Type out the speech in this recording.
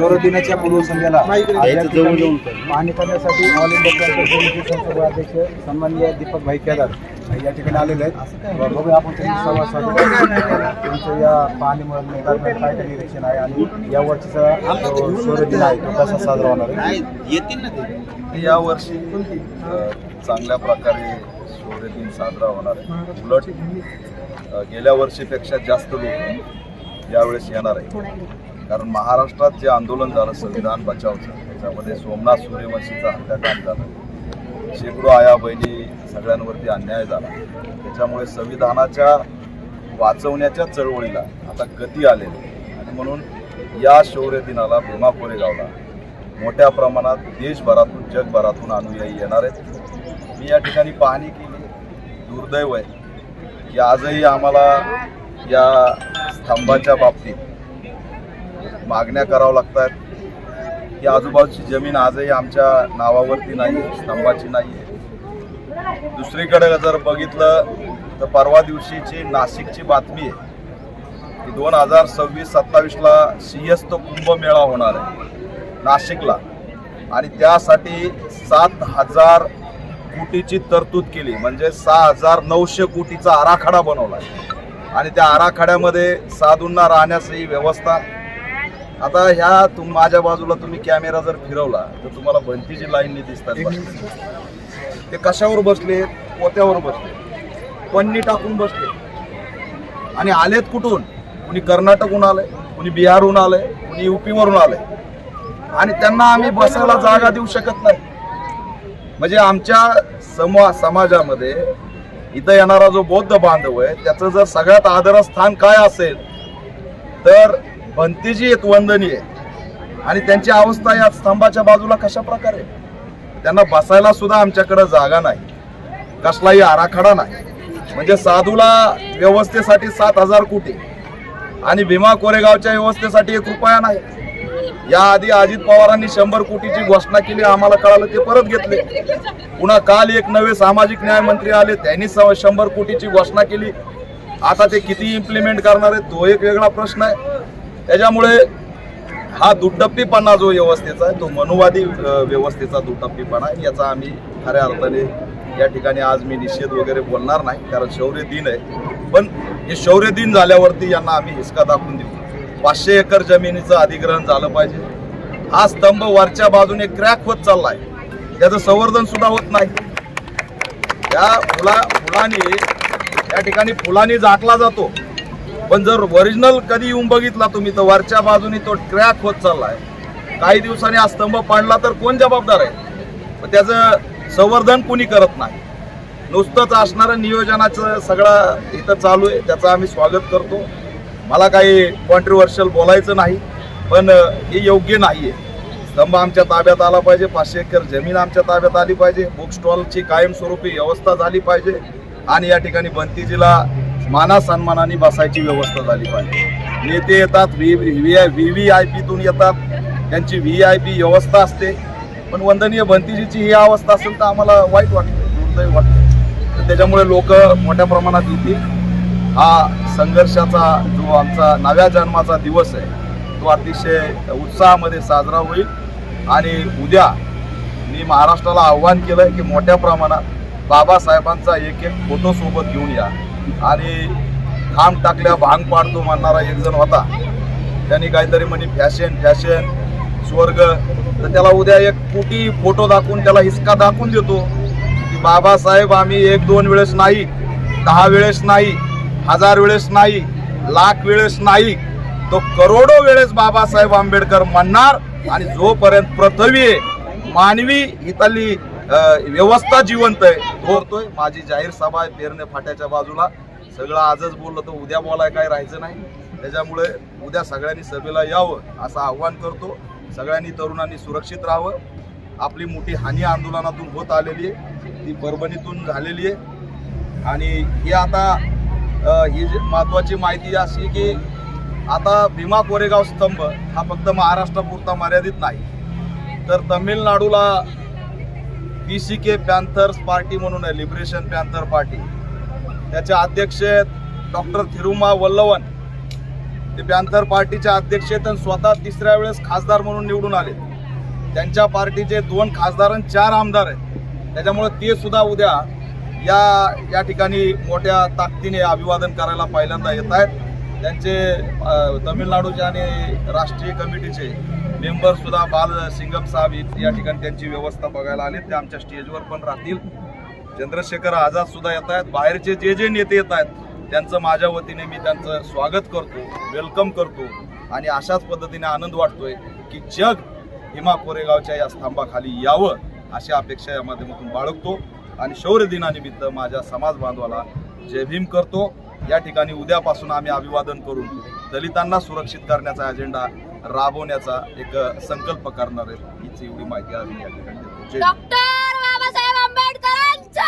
शिवदिनाच्या पूर्वसंध्येला या पाहणी करण्यासाठी ऑल इंडिया कॅन्सर अध्यक्ष सन्माननीय दीपक भाई केदार या ठिकाणी आलेले आहेत. बघूया आपण त्यांची संवाद साधूया त्यांचं या पाहणीमुळे काय काय निरीक्षण आहे आणि या वर्षीचा सूर्यदिन आहे तो कसा साजरा होणार आहे? यावर्षी अ, चांगल्या प्रकारे सूर्यदिन साजरा होणार आहे. उलट गेल्या वर्षीपेक्षा जास्त लोक यावेळेस येणार आहे कारण महाराष्ट्रात जे आंदोलन झालं संविधान बचावचं त्याच्यामध्ये सोमनाथ सूर्यवंशीचा हत्याकांड झालं. शेकडो आया बहिणी सगळ्यांवरती अन्याय झाला. त्याच्यामुळे संविधानाच्या वाचवण्याच्या चळवळीला आता गती आलेली आणि म्हणून या शौर्य दिनाला भीमा कोरेगावला मोठ्या प्रमाणात देशभरातून जगभरातून अनुयायी येणार आहेत. मी या ठिकाणी पाहणी केली. दुर्दैव आहे की आजही आम्हाला या स्तंभाच्या बाबतीत मागण्या कराव्या लागतात की आजूबाजूची जमीन आजही आमच्या नावावरती नाही स्तंभाची नाही आहे दुसरीकडे जर बघितलं तर परवा दिवशीची नाशिकची बातमी आहे की दोन हजार सव्वीस सत्तावीसला सिंहस्थ कुंभमेळा होणार आहे नाशिकला. आणि त्यासाठी सात हजार कोटीची तरतूद केली म्हणजे सहा हजार नऊशे कोटीचा आराखडा बनवला. आणि त्या आराखड्यामध्ये साधूंना राहण्याची व्यवस्था आता ह्या तुम माझ्या बाजूला तुम्ही कॅमेरा जर फिरवला तर तुम्हाला भंतीची लाईनने दिसतात ते कशावर बसले? पोत्यावर बसले. पन्नी टाकून बसले. आणि आलेत कुठून? कुणी कर्नाटकहून आलंय कुणी बिहारहून आलंय कुणी युपीवरून आलंय. आणि त्यांना आम्ही बसायला जागा देऊ शकत नाही. म्हणजे आमच्या समा समाजामध्ये इथं येणारा जो बौद्ध बांधव आहे त्याचं जर सगळ्यात आदरस्थान काय असेल तर भंतीजी आहेत वंदनीय आणि त्यांची अवस्था या स्तंभाच्या बाजूला कशा प्रकारे त्यांना बसायला सुद्धा आमच्याकडे जागा नाही. कसलाही आराखडा नाही. म्हणजे साधूला व्यवस्थेसाठी सात हजार कोटी आणि भीमा कोरेगावच्या व्यवस्थेसाठी एक रुपया नाही. याआधी अजित पवारांनी शंभर कोटीची घोषणा केली आम्हाला कळालं ते परत घेतले. पुन्हा काल एक नवे सामाजिक न्याय मंत्री आले त्यांनी स- शंभर कोटीची घोषणा केली. आता ते किती इम्प्लिमेंट करणार आहेत तो एक वेगळा प्रश्न आहे. त्याच्यामुळे हा दुटप्पीपणा जो व्यवस्थेचा आहे तो मनुवादी व्यवस्थेचा दुटप्पीपणा आहे. याचा आम्ही खऱ्या अर्थाने या ठिकाणी आज मी निषेध वगैरे बोलणार नाही कारण शौर्य दिन आहे. पण हे शौर्य दिन झाल्यावरती यांना आम्ही हिसका दाखवून देऊ. पाचशे एकर जमिनीचं अधिग्रहण झालं पाहिजे. हा स्तंभ वरच्या बाजूने क्रॅक होत चाललाय. त्याचं संवर्धन सुद्धा होत नाही. त्या फुला फुलांनी या ठिकाणी फुलांनी झाकला जातो. पण जर ओरिजिनल कधी येऊन बघितला तुम्ही तर वरच्या बाजूने तो क्रॅक होत चाललाय. काही दिवसांनी हा स्तंभ पाडला तर कोण जबाबदार आहे? पण त्याचं संवर्धन कोणी करत नाही. नुसतंच असणारं नियोजनाचं सगळं इथं चालू आहे त्याचं आम्ही स्वागत करतो. मला काही कॉन्ट्रीवर्शियल बोलायचं नाही पण हे योग्य नाही आहे स्तंभ आमच्या ताब्यात आला पाहिजे पाचशे एकर जमीन आमच्या ताब्यात आली पाहिजे बुक स्टॉलची कायमस्वरूपी व्यवस्था झाली पाहिजे. आणि या ठिकाणी बंतीजीला माना सन्मानाने बसायची व्यवस्था झाली पाहिजे. नेते येतात V V I V V I पीतून येतात. त्यांची व्ही आय पी व्यवस्था असते. पण वंदनीय भंतीजीची ही अवस्था असेल तर आम्हाला वाईट वाटतं दुर्दैव वाटतं. तर त्याच्यामुळे लोक मोठ्या प्रमाणात येतील. हा संघर्षाचा जो आमचा नव्या जन्माचा दिवस आहे तो अतिशय उत्साहामध्ये साजरा होईल. आणि उद्या मी महाराष्ट्राला आव्हान केलं की मोठ्या प्रमाणात बाबासाहेबांचा एक एक फोटो सोबत घेऊन या. आणि खांब टाकल्या भांग पाडतो म्हणणारा एक जण होता. त्यांनी काहीतरी म्हणे फॅशन फॅशन स्वर्ग. तर त्याला उद्या एक कुटी फोटो दाखवून त्याला हिसका दाखवून देतो. की बाबासाहेब आम्ही एक दोन वेळेस नाही दहा वेळेस नाही हजार वेळेस नाही लाख वेळेस नाही. तो करोडो वेळेस बाबासाहेब आंबेडकर म्हणणार आणि जोपर्यंत पृथ्वी मानवी इथली व्यवस्था जिवंत आहे. तो माझी जाहीर सभा आहे पेरणे फाट्याच्या बाजूला. सगळं आजच बोललं तर उद्या बोलाय काय राहायचं नाही. त्याच्यामुळे उद्या सगळ्यांनी सभेला यावं असं आव्हान करतो. सगळ्यांनी तरुणांनी सुरक्षित राहावं. आपली मोठी हानी आंदोलनातून होत आलेली आहे. ती परभणीतून झालेली आहे. आणि ही आता ही जी महत्वाची माहिती अशी की आता भीमा कोरेगाव स्तंभ हा फक्त महाराष्ट्रापुरता मर्यादित नाही. तर तमिळनाडूला P C K panthers party म्हणून आहे लिबरेशन पॅन्थर पार्टी. त्याचे अध्यक्ष डॉक्टर थिरुमा वल्लवन. ते पॅन्थर पार्टीचे अध्यक्ष आहेत आणि स्वतः तिसऱ्या वेळेस खासदार म्हणून निवडून आले. त्यांच्या पार्टीचे दोन खासदार आणि चार आमदार आहेत. त्याच्यामुळे ते सुद्धा उद्या या या ठिकाणी मोठ्या ताकदीने अभिवादन करायला पहिल्यांदा येत आहेत. त्यांचे तमिळनाडूचे आणि राष्ट्रीय कमिटीचे मेंबरसुद्धा बाल सिंगम साहेब या ठिकाणी त्यांची व्यवस्था बघायला आले ते आमच्या स्टेजवर पण राहतील. चंद्रशेखर आझादसुद्धा येत आहेत. बाहेरचे जे जे नेते येत आहेत त्यांचं माझ्या वतीने मी त्यांचं स्वागत करतो वेलकम करतो. आणि अशाच पद्धतीने आनंद वाटतोय की जग हिमा कोरेगावच्या या स्तंभाखाली यावं अशी अपेक्षा या माध्यमातून बाळगतो. आणि शौर्य दिनानिमित्त माझ्या समाज बांधवाला जय भीम करतो. या ठिकाणी उद्यापासून आम्ही अभिवादन करून दलितांना सुरक्षित करण्याचा अजेंडा राबवण्याचा एक संकल्प करणार आहे. हीच एवढी माहिती आम्ही या ठिकाणी. डॉक्टर बाबासाहेब आंबेडकरांचा